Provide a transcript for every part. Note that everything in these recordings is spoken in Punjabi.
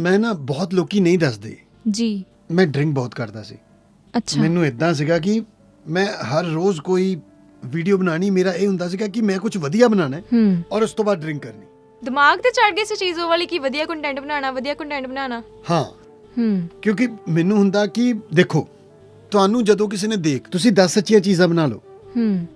ਮੈਂ ਨਾ ਬਹੁਤ ਲੋਕੀ ਨਹੀਂ ਦੱਸਦੇ। ਜੀ। ਮੈਂ ਡਰਿੰਕ ਬਹੁਤ ਕਰਦਾ ਸੀ। ਅੱਛਾ। ਮੈਨੂੰ ਇਦਾਂ ਸੀਗਾ ਕਿ ਮੈਂ ਹਰ ਰੋਜ਼ ਕੋਈ ਵੀਡੀਓ ਬਣਾਣੀ ਮੇਰਾ ਇਹ ਹੁੰਦਾ ਸੀਗਾ ਕਿ ਮੈਂ ਕੁਝ ਵਧੀਆ ਬਣਾਉਣਾ ਹੈ ਹੂੰ। ਔਰ ਉਸ ਤੋਂ ਬਾਅਦ ਡਰਿੰਕ ਕਰਨੀ। ਦਿਮਾਗ ਤੇ ਚੜ ਗਈ ਸੀ ਚੀਜ਼ ਉਹ ਵਾਲੀ ਕਿ ਵਧੀਆ ਕੰਟੈਂਟ ਬਣਾਉਣਾ ਵਧੀਆ ਕੰਟੈਂਟ ਬਣਾਉਣਾ। ਹਾਂ। ਹੂੰ। ਕਿਉਂਕਿ ਮੈਨੂੰ ਹੁੰਦਾ ਕਿ ਦੇਖੋ ਤੁਹਾਨੂੰ ਜਦੋਂ ਕਿਸੇ ਨੇ ਦੇਖ ਤੁਸੀਂ 10 ਅੱਛੀਆਂ ਚੀਜ਼ਾਂ ਬਣਾ ਲਓ। ਹੂੰ।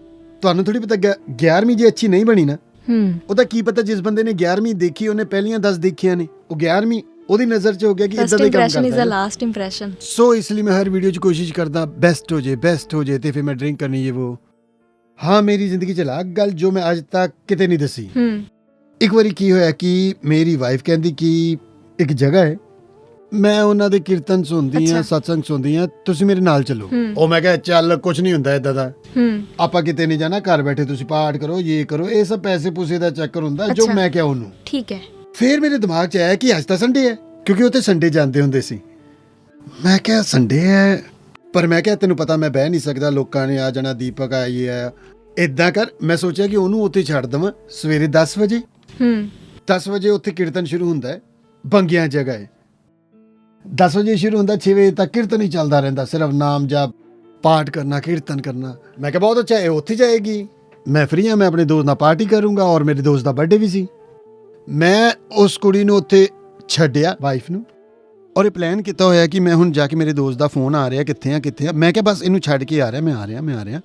ਤੁਹਾਨੂੰ ਥੋੜੀ ਪਤਾ 11ਵੀਂ ਜੇ ਅੱਛੀ ਨਹੀਂ ਬਣੀ ਨਾ ਹੂੰ। ਉਹਦਾ ਕੀ ਪਤਾ ਜਿਸ ਬੰਦੇ ਨੇ 11ਵੀਂ ਦੇਖੀ ਉਹਨੇ ਪਹਿਲੀਆਂ 10 ਦੇਖੀਆਂ ਨੇ ਉਹ 11ਵੀਂ ਉਹਦੀ ਨਜ਼ਰ 'ਚ ਹੋ ਗਿਆ ਕਿ ਇਦਾਂ ਦਾ ਹੀ ਕੰਮ ਇੰਪ੍ਰੈਸ਼ਨ ਇਜ਼ ਕਰਦਾ ਅ ਹੈ ਲਾਸਟ ਇੰਪ੍ਰੈਸ਼ਨ ਸੋ ਇਸ ਲਈ ਮੈਂ ਹਰ ਵੀਡੀਓ 'ਚ ਕੋਸ਼ਿਸ਼ ਕਰਦਾ ਬੈਸਟ ਹੋ ਜੇ ਬੈਸਟ ਹੋ ਜੇ ਤੇ ਫਿਰ ਮੈਂ ਡਰਿੰਕ ਕਰਨੀ ਇਹ ਉਹ। ਹਾਂ ਮੇਰੀ ਜ਼ਿੰਦਗੀ 'ਚ ਲੱਗ ਗੱਲ ਜੋ ਮੈਂ ਅੱਜ ਤੱਕ ਕਿਤੇ ਨਹੀਂ ਦੱਸੀ। ਹੂੰ। ਇੱਕ ਵਾਰੀ ਕੀ ਹੋਇਆ ਕਿ ਮੇਰੀ ਵਾਈਫ ਕਹਿੰਦੀ ਕਿ ਇੱਕ ਜਗ੍ਹਾ ਹੈ ਮੈਂ ਉਹਨਾਂ ਦੇ ਕੀਰਤਨ ਸੁਣਦੀ ਆ ਅੱਛਾ। ਸਤਸੰਗ ਸੁਣਦੀ ਆ ਤੁਸੀਂ ਮੇਰੇ ਨਾਲ ਚੱਲੋ। ਹੂੰ। ਉਹ ਮੈਂ ਕਿਹਾ ਚੱਲ ਕੁਝ ਨਹੀਂ ਹੁੰਦਾ ਇਦਾਂ ਦਾ। ਹੂੰ। ਆਪਾਂ ਕਿਤੇ ਨਹੀਂ ਜਾਣਾ ਘਰ ਬੈਠੇ ਤੁਸੀਂ ਪਾਠ ਕਰੋ ਇਹ ਕਰੋ ਇਹ ਸਭ ਪੈਸੇ ਪੂਸੇ ਦਾ ਚੱਕਰ ਹੁੰਦਾ ਜੋ ਅੱਛਾ। ਮੈਂ ਕਿਹਾ ਉਹਨੂੰ। ਠੀਕ ਹੈ। ਫਿਰ ਮੇਰੇ ਦਿਮਾਗ 'ਚ ਆਇਆ ਕਿ ਅੱਜ ਤਾਂ ਸੰਡੇ ਹੈ ਕਿਉਂਕਿ ਉੱਥੇ ਸੰਡੇ ਜਾਂਦੇ ਹੁੰਦੇ ਸੀ। ਮੈਂ ਕਿਹਾ ਸੰਡੇ ਹੈ? ਪਰ ਮੈਂ ਕਿਹਾ ਤੈਨੂੰ ਪਤਾ ਮੈਂ ਬਹਿ ਨਹੀਂ ਸਕਦਾ ਲੋਕਾਂ ਨੇ ਆ ਜਾਣਾ ਦੀਪਕ ਆ ਇਹ ਆ ਇਦਾਂ ਕਰ ਮੈਂ ਸੋਚਿਆ ਕਿ ਉਹਨੂੰ ਉੱਥੇ ਛੱਡ ਦਵਾਂ ਸਵੇਰੇ 10 ਵਜੇ। ਹੂੰ। 10 ਵਜੇ ਉੱਥੇ ਕੀਰਤਨ ਸ਼ੁਰੂ ਹੁੰਦਾ ਹੈ ਬੰਗਿਆਂ ਜਗ੍ਹਾ ਹੈ। 10 ਵਜੇ ਸ਼ੁਰੂ ਹੁੰਦਾ 6 ਵਜੇ ਤੱਕ ਕੀਰਤਨ ਹੀ ਚੱਲਦਾ ਰਹਿੰਦਾ ਸਿਰਫ ਨਾਮ ਜਪ ਪਾਠ ਕਰਨਾ ਕੀਰਤਨ ਕਰਨਾ। ਮੈਂ ਕਿਹਾ ਬਹੁਤ ਅੱਛਾ ਹੈ ਉੱਥੇ ਜਾਏਗੀ। ਮੈਂ ਫ੍ਰੀ ਹਾਂ ਮੈਂ ਆਪਣੇ ਦੋਸਤ ਨਾਲ ਪਾਰਟੀ ਕਰੂੰਗਾ ਔਰ ਮੇਰੇ ਦੋਸਤ ਦਾ ਬਰਥਡੇ ਵੀ ਸੀ। ਮੈਂ ਉਸ ਕੁੜੀ ਨੂੰ ਉੱਥੇ ਛੱਡਿਆ ਵਾਈਫ ਨੂੰ ਔਰ ਇਹ ਪਲਾਨ ਕੀਤਾ ਹੋਇਆ ਕਿ ਮੈਂ ਹੁਣ ਜਾ ਕੇ ਮੇਰੇ ਦੋਸਤ ਦਾ ਫੋਨ ਆ ਰਿਹਾ ਕਿੱਥੇ ਆ ਕਿੱਥੇ ਆ। ਮੈਂ ਕਿਹਾ ਬਸ ਇਹਨੂੰ ਛੱਡ ਕੇ ਆ ਰਿਹਾ ਮੈਂ ਆ ਰਿਹਾ ਮੈਂ ਆ ਰਿਹਾ।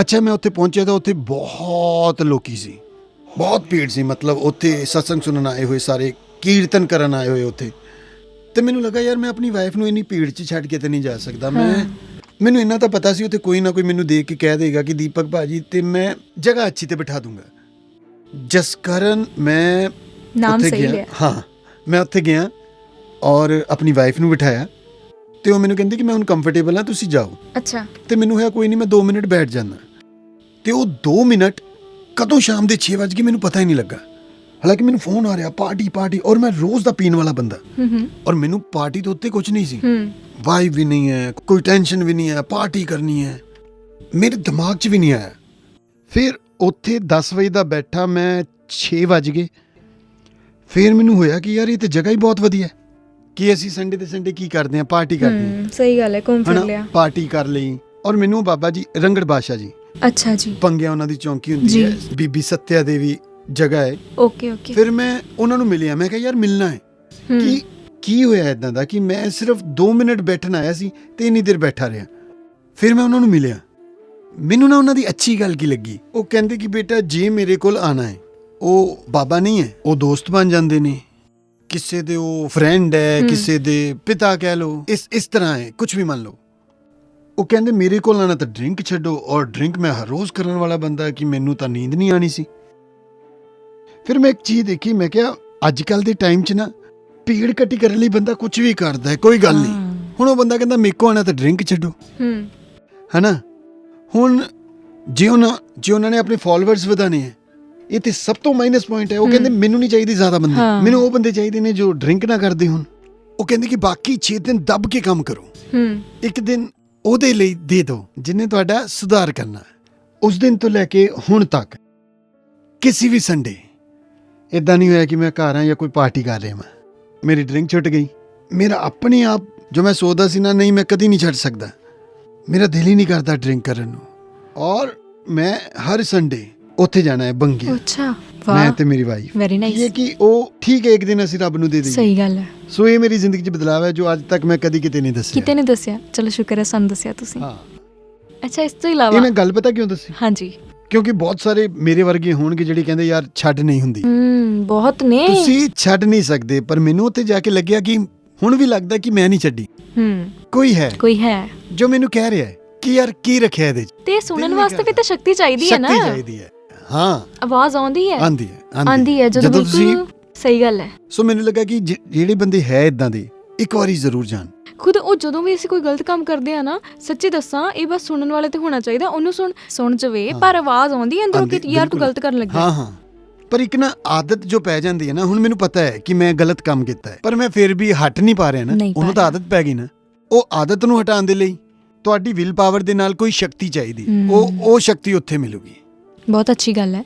ਅੱਛਾ ਮੈਂ ਉੱਥੇ ਪਹੁੰਚਿਆ ਤਾਂ ਉੱਥੇ ਬਹੁਤ ਲੋਕੀ ਸੀ। ਬਹੁਤ ਭੀੜ ਸੀ ਮਤਲਬ ਉੱਥੇ ਸਤਸੰਗ ਸੁਣਨ ਆਏ ਹੋਏ ਸਾਰੇ ਕੀਰਤਨ ਕਰਨ ਆਏ ਹੋਏ ਉੱਥੇ। ਤੇ ਮੈਨੂੰ ਲੱਗਾ ਯਾਰ ਮੈਂ ਆਪਣੀ ਵਾਈਫ ਨੂੰ ਇੰਨੀ ਭੀੜ 'ਚ ਛੱਡ ਕੇ ਤੇ ਨਹੀਂ ਜਾ ਸਕਦਾ। ਮੈਂ ਮੈਨੂੰ ਇੰਨਾ ਤਾਂ ਪਤਾ ਸੀ ਉੱਥੇ ਕੋਈ ਨਾ ਕੋਈ ਮੈਨੂੰ ਦੇਖ ਕੇ ਕਹਿ ਦੇਗਾ ਕਿ ਦੀਪਕ ਭਾਜੀ ਤੇ ਮੈਂ ਜਗ੍ਹਾ ਅੱਛੀ ਤੇ ਬਿਠਾ ਦੂੰਗਾ। ਜਿਸ ਕਾਰਨ ਮੈਂ ਨਾਮ ਉੱਥੇ ਸਹੀ ਗਿਆ। ਲਿਆ। ਹਾਂ ਮੈਂ ਉੱਥੇ ਗਿਆ ਔਰ ਆਪਣੀ ਵਾਈਫ ਨੂੰ ਬਿਠਾਇਆ ਤੇ ਉਹ ਮੈਨੂੰ ਕਹਿੰਦੀ ਕਿ ਮੈਂ ਹੁਣ ਕੰਫਰਟੇਬਲ ਹਾਂ ਤੁਸੀਂ ਜਾਓ। ਅੱਛਾ। ਤੇ ਮੈਨੂੰ ਹੋਇਆ ਕੋਈ ਨਹੀਂ ਮੈਂ 2 ਮਿੰਟ ਬੈਠ ਜਾਂਦਾ। ਤੇ ਉਹ 2 ਮਿੰਟ ਕਦੋਂ ਸ਼ਾਮ ਦੇ 6 ਵਜੇ ਮੈਨੂੰ ਪਤਾ ਹੀ ਨਹੀਂ ਲੱਗਾ। ਹਾਲਾਂਕਿ ਮੈਨੂੰ ਫੋਨ ਆ ਰਿਹਾ ਪਾਰਟੀ ਪਾਰਟੀ ਔਰ ਮੈਂ ਰੋਜ਼ ਦਾ ਪੀਣ ਵਾਲਾ ਬੰਦਾ। ਹੂੰ ਹੂੰ। ਔਰ ਮੈਨੂੰ ਪਾਰਟੀ ਤੋਂ ਉੱਤੇ ਕੁਝ ਨਹੀਂ ਸੀ। ਹੂੰ। ਵਾਈਬ ਵੀ ਨਹੀਂ ਹੈ ਕੋਈ ਟੈਨਸ਼ਨ ਵੀ ਨਹੀਂ ਹੈ ਪਾਰਟੀ ਕਰਨੀ ਹੈ। ਮੇਰੇ ਦਿਮਾਗ 'ਚ ਵੀ ਨਹੀਂ ਆਇਆ। ਫਿਰ ਉੱਥੇ 10 ਵਜੇ ਦਾ ਬੈਠਾ ਮੈਂ 6 ਵਜ ਗਏ। ਫਿਰ ਮੈਨੂੰ ਹੋਇਆ ਕਿ ਯਾਰ ਇਹ ਤੇ ਜਗ੍ਹਾ ਹੀ ਬਹੁਤ ਵਧੀਆ ਹੈ। ਕਿ ਅਸੀਂ ਸੰਡੇ ਤੇ ਸੰਡੇ ਕੀ ਕਰਦੇ ਹਾਂ ਪਾਰਟੀ ਕਰਦੇ ਹਾਂ। ਹੂੰ ਸਹੀ ਗੱਲ ਹੈ ਘੁੰਮ ਫਿਰ ਹਨਾ ਲਿਆ। ਪਾਰਟੀ ਕਰ ਲਈ। ਔਰ ਮੈਨੂੰ ਬਾਬਾ ਜੀ ਰੰਗੜ ਬਾਸ਼ਾ ਜੀ। ਅੱਛਾ ਜੀ। ਪੰਗਿਆ ਉਹਨਾਂ ਦੀ ਚੌਂਕੀ ਹੁੰਦੀ ਜੀ। ਹੈ ਬੀਬੀ ਸੱਤਿਆ ਦੇਵੀ ਜਗ੍ਹਾ ਹੈ। Okay okay. ਫਿਰ ਮੈਂ ਉਹਨਾਂ ਨੂੰ ਮਿਲਿਆ ਮੈਂ ਕਿਹਾ ਯਾਰ ਮਿਲਣਾ ਹੈ। ਹੂੰ। ਕਿ ਕੀ ਹੋਇਆ ਇਦਾਂ ਦਾ ਕਿ ਮੈਂ ਸਿਰਫ 2 ਮਿੰਟ ਬੈਠਣ ਆਇਆ ਸੀ ਤੇ ਇੰਨੀ ਦੇਰ ਬੈਠਾ ਰਿਹਾ। ਫਿਰ ਮੈਂ ਉਹਨਾਂ ਨੂੰ ਮਿਲਿਆ। ਮੈਨੂੰ ਨਾ ਉਹਨਾਂ ਦੀ ਅੱਛੀ ਗੱਲ ਕੀ ਲੱਗੀ? ਉਹ ਕਹਿੰਦੇ ਕਿ ਬੇਟਾ ਜੇ ਮੇਰੇ ਕੋਲ ਆਣਾ ਹੈ ਉਹ ਬਾਬਾ ਨਹੀਂ ਹੈ ਉਹ ਦੋਸਤ ਬਣ ਜਾਂਦੇ ਨੇ। ਕਿਸੇ ਦੇ ਉਹ ਫਰੈਂਡ ਹੈ। ਕਿਸੇ ਦੇ ਪਿਤਾ ਕਹਿ ਲਓ ਇਸ ਇਸ ਤਰ੍ਹਾਂ ਹੈ ਕੁਝ ਵੀ ਮੰਨ ਲਓ। ਉਹ ਕਹਿੰਦੇ ਮੇਰੇ ਕੋਲ ਆਣਾ ਤਾਂ ਡਰਿੰਕ ਛੱਡੋ ਔਰ ਡਰਿੰਕ ਮੈਂ ਹਰ ਰੋਜ਼ ਕਰਨ ਵਾਲਾ ਬੰਦਾ ਕਿ ਮੈਨੂੰ ਤਾਂ ਨੀਂਦ ਨਹੀਂ ਆਣੀ ਸੀ। ਫਿਰ ਮੈਂ ਇੱਕ ਚੀਜ਼ ਦੇਖੀ ਮੈਂ ਕਿਹਾ ਅੱਜ ਕੱਲ ਦੇ ਟਾਈਮ 'ਚ ਨਾ ਭੀੜ ਇਕੱਠੀ ਕਰਨ ਲਈ ਬੰਦਾ ਕੁਝ ਵੀ ਕਰਦਾ ਹੈ ਕੋਈ ਗੱਲ ਨਹੀਂ। ਹੁਣ ਉਹ ਬੰਦਾ ਕਹਿੰਦਾ ਮੇਰੇ ਕੋਲ ਆਣਾ ਤਾਂ ਡਰਿੰਕ ਛੱਡੋ। ਹੂੰ। ਹਨਾ? ਹੁਣ ਜੇ ਉਹਨਾਂ ਜੇ ਉਹਨਾਂ ਨੇ ਆਪਣੇ ਫਾਲੋਅਰਸ ਵਧਾਣੇ ਹੈ ਇਹ ਤੇ ਸਭ ਤੋਂ ਮਾਈਨਸ ਪੁਆਇੰਟ ਹੈ। ਉਹ। ਕਹਿੰਦੇ ਮੈਨੂੰ ਨਹੀਂ ਚਾਹੀਦੀ ਜ਼ਿਆਦਾ ਬੰਦੇ। ਮੈਨੂੰ ਉਹ ਬੰਦੇ ਚਾਹੀਦੇ ਨੇ ਜੋ ਡਰਿੰਕ ਨਾ ਕਰਦੇ ਹੁਣ। ਉਹ ਕਹਿੰਦੇ ਕਿ ਬਾਕੀ 6 ਦਿਨ ਦੱਬ ਕੇ ਕੰਮ ਕਰੋ। ਹੂੰ ਇੱਕ ਦਿਨ ਉਹਦੇ ਲਈ ਦੇ ਦਿਓ ਜਿਨੇ ਤੁਹਾਡਾ ਸੁਧਾਰ ਕਰਨਾ ਹੈ। ਉਸ ਦਿਨ ਤੋਂ ਲੈ ਕੇ ਹੁਣ ਤੱਕ ਕਿਸੇ ਵੀ ਸੰਡੇ ਇਦਾਂ ਨਹੀਂ ਹੋਇਆ ਕਿ ਮੈਂ ਘਰ ਆ ਜਾਂ ਕੋਈ ਪਾਰਟੀ ਕਰ ਰਿਹਾ ਮੈਂ। ਮੇਰੀ ਡਰਿੰਕ ਛੁੱਟ ਗਈ। ਮੇਰਾ ਆਪਣੇ ਆਪ ਜੋ ਮੈਂ ਸੋਚਦਾ ਸੀ ਨਾ ਨਹੀਂ ਮੈਂ ਕਦੀ ਨਹੀਂ ਛੱਡ ਸਕਦਾ। ਮੇਰਾ ਦਿਲ ਹੀ ਨਹੀਂ ਕਰਦਾ ਡਰਿੰਕ ਕਰਨ ਨੂੰ। ਔਰ ਮੈਂ ਹਰ ਸੰਡੇ ਉੱਥੇ ਜਾਣਾ ਹੈ ਬੰਗੇ ਅੱਛਾ ਮੈਂ ਵਾਹ ਤੇ ਮੇਰੀ ਵਾਈਫ ਵੈਰੀ ਇਹ ਨਾਈਸ ਕਿ ਉਹ ਠੀਕ ਹੈ ਇੱਕ ਦਿਨ ਅਸੀਂ ਰੱਬ ਨੂੰ ਦੇ ਦਈਏ। ਸਹੀ ਗੱਲ ਹੈ। ਸੋ ਇਹ ਮੇਰੀ ਜ਼ਿੰਦਗੀ 'ਚ ਬਦਲਾਅ ਹੈ ਜੋ ਅੱਜ ਤੱਕ ਮੈਂ ਕਦੀ ਕਿਤੇ ਨਹੀਂ ਦੱਸਿਆ। ਕਿਤੇ ਨਹੀਂ ਦੱਸਿਆ। ਚਲੋ ਸ਼ੁਕਰ ਹੈ ਸਾਨੂੰ ਦੱਸਿਆ ਤੁਸੀਂ। ਹਾਂ। ਅੱਛਾ ਇਸ ਤੋਂ ਇਹ ਇਲਾਵਾ ਮੈਂ ਗੱਲ ਪਤਾ ਕਿਉਂ ਦੱਸੀ? ਹਾਂਜੀ। ਕਿਉਂਕਿ ਬਹੁਤ ਸਾਰੇ ਮੇਰੇ ਵਰਗੇ ਹੋਣਗੇ ਜਿਹੜੇ ਕਹਿੰਦੇ ਯਾਰ ਛੱਡ ਨਹੀਂ ਹੁੰਦੀ। ਹੂੰ ਬਹੁਤ ਨੇ। ਤੁਸੀਂ ਛੱਡ ਨਹੀਂ ਸਕਦੇ ਪਰ ਮੈਨੂੰ ਉੱਥੇ ਜਾ ਕੇ ਲੱਗਿਆ ਕਿ ਹੁਣ ਵੀ ਲੱਗਦਾ ਕਿ ਮੈਂ ਨਹੀਂ ਛੱਡੀ। ਹੂੰ। ਕੋਈ ਹੈ? ਕੋਈ ਹੈ। ਜੋ ਮੈਨੂੰ ਕਹਿ ਰਿਹਾ ਹੈ ਕਿ ਯਾਰ ਕੀ ਰੱਖਿਆ ਇਹਦੇ 'ਚ? ਤੇ ਸੁਣਨ ਵਾਸਤੇ ਵੀ। ਤਾਂ ਸ਼ਕਤੀ ਚਾਹੀਦੀ ਹੈ ਨਾ। ਸ਼ਕਤੀ ਚਾਹੀਦੀ ਹੈ। ਹਾਂ। ਆਵਾਜ਼ ਆਉਂਦੀ ਹੈ? ਆਂਦੀ ਹੈ ਆਂਦੀ ਹੈ। ਜਦੋਂ ਬਿਲਕੁਲ ਸਹੀ ਗੱਲ ਹੈ। ਸੋ ਮੈਨੂੰ ਲੱਗਾ ਕਿ ਜਿਹੜੇ ਬੰਦੇ ਹੈ ਇਦਾਂ ਦੇ ਇੱਕ ਵਾਰੀ ਜ਼ਰੂਰ ਜਾਣ। ਖੁਦ ਉਹ ਜਦੋਂ ਵੀ ਅਸੀਂ ਕੋਈ ਗਲਤ ਕੰਮ ਕਰਦੇ ਆ ਨਾ ਸੱਚੀ ਦੱਸਾਂ ਇਹ ਬਸ ਸੁਣਨ ਵਾਲੇ ਤੇ ਹੋਣਾ ਚਾਹੀਦਾ ਉਹਨੂੰ ਸੁਣ ਸੁਣ ਜਵੇ ਪਰ ਆਵਾਜ਼ ਆਉਂਦੀ ਹੈ ਅੰਦਰੋਂ ਕਿ ਯਾਰ ਤੂੰ। ਗਲਤ ਕਰਨ ਲੱਗਿਆ। ਹਾਂ ਹਾਂ। ਪਰ ਇੱਕ ਨਾ ਆਦਤ ਜੋ ਪੈ ਜਾਂਦੀ ਹੈ ਨਾ ਹੁਣ ਮੈਨੂੰ ਪਤਾ ਹੈ ਕਿ ਮੈਂ ਗਲਤ ਕੰਮ ਕੀਤਾ ਹੈ। ਪਰ ਮੈਂ ਫਿਰ ਵੀ ਹਟ ਨਹੀਂ ਪਾ ਰਿਹਾ ਨਾ ਨਹੀਂ ਪਾ ਉਹਨੂੰ ਤਾਂ। ਆਦਤ ਪੈ ਗਈ ਨਾ। ਉਹ ਆਦਤ ਨੂੰ ਹਟਾਉਣ ਦੇ ਲਈ ਤੁਹਾਡੀ ਵਿਲ ਪਾਵਰ ਦੇ ਨਾਲ ਕੋਈ ਸ਼ਕਤੀ ਚਾਹੀਦੀ। ਉਹ ਉਹ ਸ਼ਕਤੀ ਉੱਥੇ ਮਿਲੂਗੀ। ਬਹੁਤ ਅੱਛੀ ਗੱਲ ਹੈ।